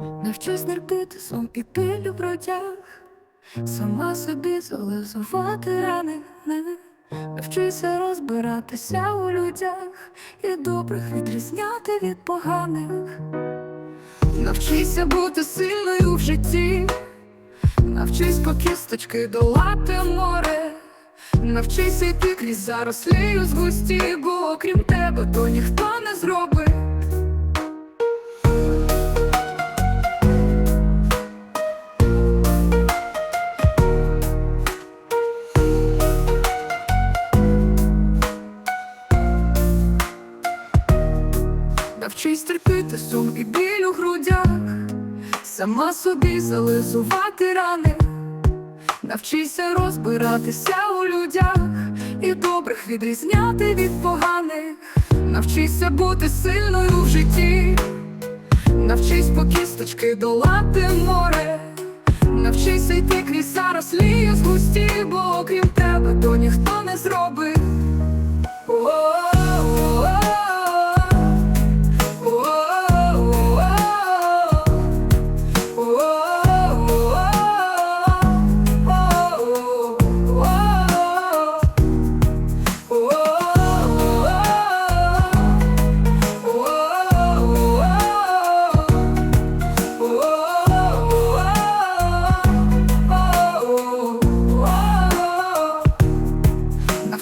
Навчись терпіти сон і біль у бродях, сама собі зализувати рани. Навчися розбиратися у людях і добрих відрізняти від поганих. Навчися бути сильною в житті, навчись по кісточки долати море. Навчися йти крізь зарослі з густі, бо окрім тебе то ніхто не зробить. Навчись терпіти сум і біль у грудях, сама собі зализувати рани, навчися розбиратися у людях. І добрих відрізняти від поганих, навчися бути сильною в житті, навчись по кісточки долати море, навчися йти крізь зарослі з густі, бо окрім тебе то ніхто не зробить.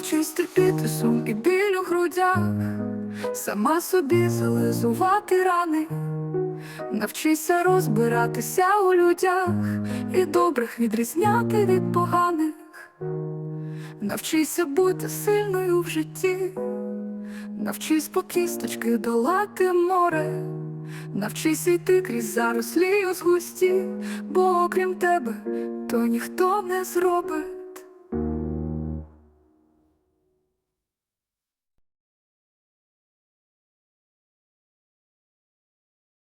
Навчись терпіти сум і біль у грудях, сама собі зализувати рани, навчися розбиратися у людях і добрих відрізняти від поганих, навчися бути сильною в житті, навчись по кісточки долати море, навчись йти крізь зарослі з густі, бо окрім тебе то ніхто не зробить.